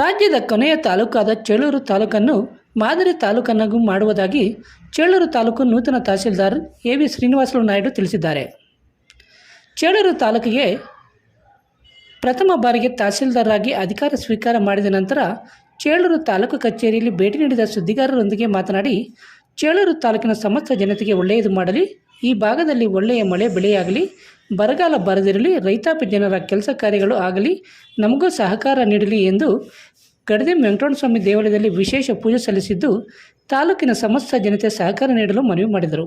ರಾಜ್ಯದ ಕೊನೆಯ ತಾಲೂಕಾದ ಚೇಳೂರು ತಾಲೂಕನ್ನು ಮಾದರಿ ತಾಲೂಕನ್ನಾಗೂ ಮಾಡುವುದಾಗಿ ಚೇಳೂರು ತಾಲೂಕು ನೂತನ ತಹಸೀಲ್ದಾರ್ ಎ ವಿ ಶ್ರೀನಿವಾಸಲು ನಾಯ್ಡು ತಿಳಿಸಿದ್ದಾರೆ. ಚೇಳೂರು ತಾಲೂಕಿಗೆ ಪ್ರಥಮ ಬಾರಿಗೆ ತಹಸೀಲ್ದಾರ್ ಆಗಿ ಅಧಿಕಾರ ಸ್ವೀಕಾರ ಮಾಡಿದ ನಂತರ ಚೇಳೂರು ತಾಲೂಕು ಕಚೇರಿಯಲ್ಲಿ ಭೇಟಿ ನೀಡಿದ ಸುದ್ದಿಗಾರರೊಂದಿಗೆ ಮಾತನಾಡಿ ಚೇಳೂರು ತಾಲೂಕಿನ ಸಮಸ್ತ ಜನತೆಗೆ ಒಳ್ಳೆಯದು ಮಾಡಲಿ, ಈ ಭಾಗದಲ್ಲಿ ಒಳ್ಳೆಯ ಮಳೆ ಬೆಳೆಯಾಗಲಿ, ಬರಗಾಲ ಬರದಿರಲಿ, ರೈತಾಪಿ ಜನರ ಕೆಲಸ ಕಾರ್ಯಗಳು ಆಗಲಿ, ನಮಗೂ ಸಹಕಾರ ನೀಡಲಿ ಎಂದು ಗಡದೆ ಸ್ವಾಮಿ ದೇವಾಲಯದಲ್ಲಿ ವಿಶೇಷ ಪೂಜೆ ಸಲ್ಲಿಸಿದ್ದು ತಾಲೂಕಿನ ಸಮಸ್ತ ಜನತೆ ಸಹಕಾರ ನೀಡಲು ಮನವಿ ಮಾಡಿದರು.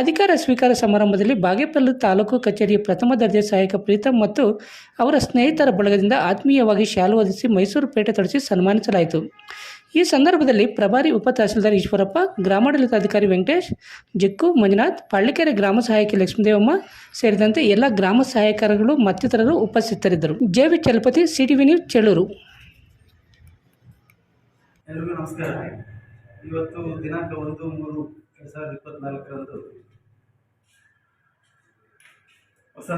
ಅಧಿಕಾರ ಸ್ವೀಕಾರ ಸಮಾರಂಭದಲ್ಲಿ ಬಾಗೇಪಲ್ಲಿ ತಾಲೂಕು ಕಚೇರಿಯ ಪ್ರಥಮ ದರ್ಜೆ ಸಹಾಯಕ ಪ್ರೀತಮ್ ಮತ್ತು ಅವರ ಸ್ನೇಹಿತರ ಬಳಗದಿಂದ ಆತ್ಮೀಯವಾಗಿ ಶಾಲು ಹೊದಿಸಿ ಮೈಸೂರು ಪೇಟೆ ತೊಡಿಸಿ ಸನ್ಮಾನಿಸಲಾಯಿತು. ಈ ಸಂದರ್ಭದಲ್ಲಿ ಪ್ರಭಾರಿ ಉಪ ತಹಸೀಲ್ದಾರ್ ಈಶ್ವರಪ್ಪ, ಗ್ರಾಮಾಡಳಿತಾಧಿಕಾರಿ ವೆಂಕಟೇಶ್ ಜಿಕ್ಕು ಮಂಜುನಾಥ್ ಪಳ್ಳಿಕೆರೆ ಗ್ರಾಮ ಸಹಾಯಕಿ ಲಕ್ಷ್ಮೀದೇವಮ್ಮ ಸೇರಿದಂತೆ ಎಲ್ಲ ಗ್ರಾಮ ಸಹಾಯಕರುಗಳು ಮತ್ತಿತರರು ಉಪಸ್ಥಿತರಿದ್ದರು. J V Chalapathi, CTV news Chelur ಎಲ್ರಿಗೂ ನಮಸ್ಕಾರ. ಇವತ್ತು ದಿನಾಂಕ ಒಂದು ಮೂರು ಎರಡು ಸಾವಿರದ ಇಪ್ಪತ್ನಾಲ್ಕರಂದು ಹೊಸ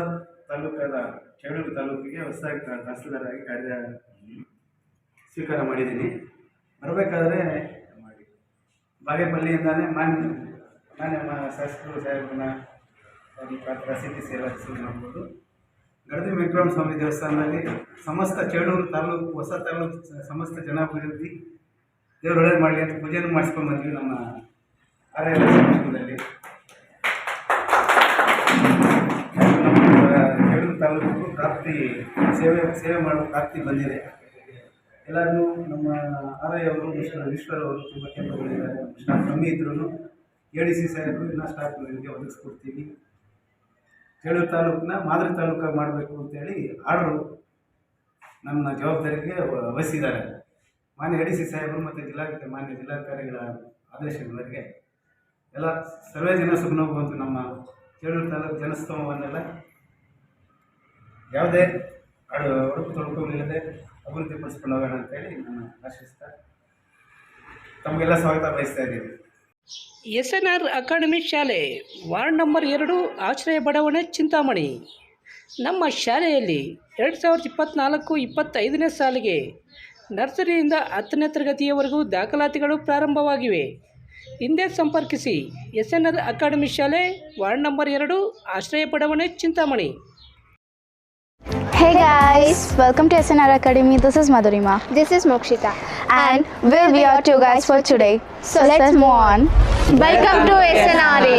ತಾಲೂಕಾದ ಚೇಳೂರು ತಾಲೂಕಿಗೆ ಹೊಸ ತಹಸೀಲ್ದಾರಾಗಿ ಕಾರ್ಯ ಸ್ವೀಕಾರ ಮಾಡಿದ್ದೀನಿ. ಬರಬೇಕಾದ್ರೆ ಬಾಗೇಪಲ್ಲಿಯಿಂದಾನೆ ಮಾನ್ಯ ಮಾನ್ಯ ಶಾಸಕರು ಸಾಹೇಬನ ಪ್ರಸಿದ್ಧಿ ಮುಖಾಂತರ ಸಿ ಟಿ ಸಿ ಎಲ್ಲ ರಿಸೀವ್ ಮಾಡ್ಬೋದು ಗಡದಿ ವಿಕ್ರಮ ಸ್ವಾಮಿ ದೇವಸ್ಥಾನದಲ್ಲಿ ಸಮಸ್ತ ಚೇಳೂರು ತಾಲೂಕು, ಹೊಸ ತಾಲೂಕು ಸಮಸ್ತ ಜನಾಭಿವೃದ್ಧಿ ದೇವ್ರು ಒಳ್ಳೇದು ಮಾಡಲಿ ಅಂತ ಪೂಜೆನೂ ಮಾಡಿಸ್ಕೊಂಡು ಬಂದ್ವಿ ನಮ್ಮ ಆರ್ಯ ಚೇಳೂರು ತಾಲೂಕು ಪ್ರಾಪ್ತಿ ಸೇವೆ ಸೇವೆ ಮಾಡುವ ಪ್ರಾಪ್ತಿ ಬಂದಿದೆ. ಎಲ್ಲರೂ ನಮ್ಮ ಆರೈ ಅವರು ಈಶ್ವರ್ ಅವರು ತುಂಬ ಕೆಲವರಿದ್ದಾರೆ ಸ್ಟಾಫ್ ಕಮ್ಮಿ ಇದ್ರೂ ಎ ಡಿ ಸಿ ಸಾಹೇಬರು, ಇನ್ನೂ ಸ್ಟಾಫ್ ನಿಮಗೆ ಒದಗಿಸ್ಕೊಡ್ತೀವಿ. ಚೇಳೂರು ತಾಲೂಕನ್ನ ಮಾದರಿ ತಾಲೂಕಾಗಿ ಮಾಡಬೇಕು ಅಂತೇಳಿ ಆರ್ಡ್ರು ನಮ್ಮ ಜವಾಬ್ದಾರಿಗೆ ವಹಿಸಿದ್ದಾರೆ. ಮಾನ್ಯ ಡಿ ಸಿ ಸಾಹೇಬರು ಮತ್ತು ಜಿಲ್ಲಾಧಿಕಾರಿ, ಮಾನ್ಯ ಜಿಲ್ಲಾಧಿಕಾರಿಗಳ ಆದೇಶದ ಎಲ್ಲ ಸರ್ವೇ ಜನ ಸುಮ್ಮನೆ ಬಂತು ನಮ್ಮ ಚೇಳೂರು ತಾಲೂಕು ಜನಸ್ತೋಮವನ್ನೆಲ್ಲ ಯಾವುದೇ ಅಡು ಒಡಕು ತೊಡಕುಗಳಿಲ್ಲದೆ ಅಭಿವೃದ್ಧಿಪಡಿಸ್ಕೊಂಡು ಹೋಗೋಣ ಅಂತೇಳಿ ನಾನು ಆಶಿಸ್ತಾ ತಮಗೆಲ್ಲ ಸ್ವಾಗತ ಬಯಸ್ತಾ ಇದ್ದೀನಿ. ಎಸ್ ಎನ್ ಆರ್ ಅಕಾಡೆಮಿ ಶಾಲೆ ವಾರ್ಡ್ ನಂಬರ್ ಎರಡು, ಆಶ್ರಯ ಬಡಾವಣೆ, ಚಿಂತಾಮಣಿ. ನಮ್ಮ ಶಾಲೆಯಲ್ಲಿ ಎರಡು ಸಾವಿರದ ಇಪ್ಪತ್ತ್ನಾಲ್ಕು ಇಪ್ಪತ್ತೈದನೇ ಸಾಲಿಗೆ ನರ್ಸರಿಯಿಂದ ಹತ್ತನೇ ತರಗತಿಯವರೆಗೂ ದಾಖಲಾತಿಗಳು ಪ್ರಾರಂಭವಾಗಿವೆ ಹಿಂದೆ ಸಂಪರ್ಕಿಸಿ ಎಸ್ ಎನ್ ಆರ್ ಅಕಾಡೆಮಿ ಶಾಲೆ ವಾರ್ಡ್ ನಂಬರ್ ಎರಡು ಆಶ್ರಯ ಬಡಾವಣೆ Chintamani Hey guys, welcome to SNR Academy. This is Madhurima. This is Mokshita. And we'll be your two guys for today. So let's move on. Welcome to SNRA.